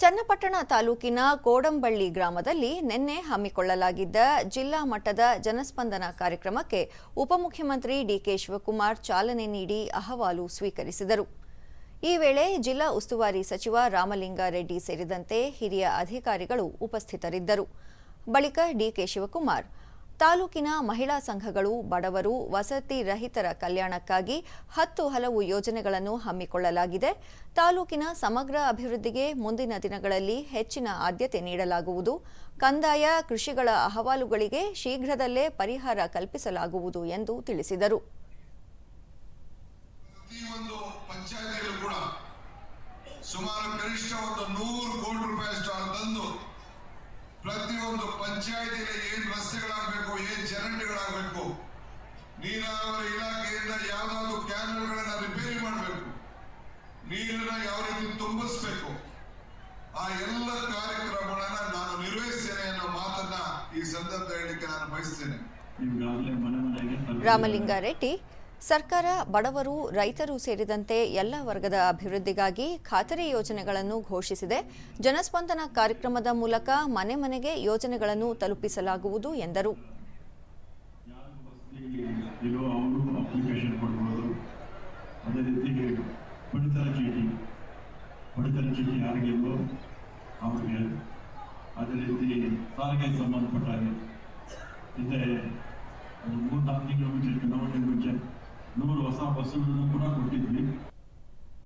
ಚನ್ನಪಟ್ಟಣ ತಾಲೂಕಿನ ಕೋಡಂಬಳ್ಳಿ ಗ್ರಾಮದಲ್ಲಿ ನಿನ್ನೆ ಹಮ್ಮಿಕೊಳ್ಳಲಾಗಿದ್ದ ಜಿಲ್ಲಾ ಮಟ್ಟದ ಜನಸ್ಪಂದನ ಕಾರ್ಯಕ್ರಮಕ್ಕೆ ಉಪಮುಖ್ಯಮಂತ್ರಿ ಡಿಕೆ ಶಿವಕುಮಾರ್ ಚಾಲನೆ ನೀಡಿ ಅಹವಾಲು ಸ್ವೀಕರಿಸಿದರು. ಈ ವೇಳೆ ಜಿಲ್ಲಾ ಉಸ್ತುವಾರಿ ಸಚಿವ ರಾಮಲಿಂಗಾರೆಡ್ಡಿ ಸೇರಿದಂತೆ ಹಿರಿಯ ಅಧಿಕಾರಿಗಳು ಉಪಸ್ಥಿತರಿದ್ದರು. ಬಳಿಕ ಡಿಕೆ ಶಿವಕುಮಾರ್ ತಾಲೂಕಿನ ಮಹಿಳಾ ಸಂಘಗಳು, ಬಡವರು, ವಸತಿ ರಹಿತರ ಕಲ್ಯಾಣಕ್ಕಾಗಿ ಹತ್ತು ಹಲವು ಯೋಜನೆಗಳನ್ನು ಹಮ್ಮಿಕೊಳ್ಳಲಾಗಿದೆ. ತಾಲೂಕಿನ ಸಮಗ್ರ ಅಭಿವೃದ್ಧಿಗೆ ಮುಂದಿನ ದಿನಗಳಲ್ಲಿ ಹೆಚ್ಚಿನ ಆದ್ಯತೆ ನೀಡಲಾಗುವುದು. ಕಂದಾಯ, ಕೃಷಿಗಳ ಅಹವಾಲುಗಳಿಗೆ ಶೀಘ್ರದಲ್ಲೇ ಪರಿಹಾರ ಕಲ್ಪಿಸಲಾಗುವುದು ಎಂದು ತಿಳಿಸಿದರು. ಸುಮಾರು ಕನಿಷ್ಠ ಒಂದು ನೂರು ಕೋಟಿ ರೂಪಾಯಿ ಪಂಚಾಯತಿಗೆ ಏನ್ ರಸ್ತೆಗಳಾಗಬೇಕು ಏನ್ ಚರಂಡಿಗಳಾಗಬೇಕು ನೀರಾವರಿ ಇಲಾಖೆಯಿಂದ ಯಾವ್ದಾದ್ರು ಕ್ಯಾನಲ್ಗಳನ್ನ ರಿಪೇರಿ ಮಾಡಬೇಕು. ನೀರನ್ನ ಯಾವ ರೀತಿ ತುಂಬಿಸ್ಬೇಕು. ಆ ಎಲ್ಲ ಕಾರ್ಯಕ್ರಮಗಳನ್ನ ನಾನು ನಿರ್ವಹಿಸ್ತೇನೆ ಅನ್ನೋ ಮಾತನ್ನ ಈ ಸಂದರ್ಭ ಹೇಳಲಿಕ್ಕೆ ನಾನು ಬಯಸ್ತೇನೆ. ರಾಮಲಿಂಗಾರೆಡ್ಡಿ ಸರ್ಕಾರ, ಬಡವರು, ರೈತರು ಸೇರಿದಂತೆ ಎಲ್ಲ ವರ್ಗದ ಅಭಿವೃದ್ಧಿಗಾಗಿ ಖಾತರಿ ಯೋಜನೆಗಳನ್ನು ಘೋಷಿಸಿದೆ. ಜನಸ್ಪಂದನ ಕಾರ್ಯಕ್ರಮದ ಮೂಲಕ ಮನೆ ಮನೆಗೆ ಯೋಜನೆಗಳನ್ನು ತಲುಪಿಸಲಾಗುವುದು ಎಂದರು. ಸಂಬಂಧಪಟ್ಟ ಹಾಗೆ. estavam passando no buraco aqui também.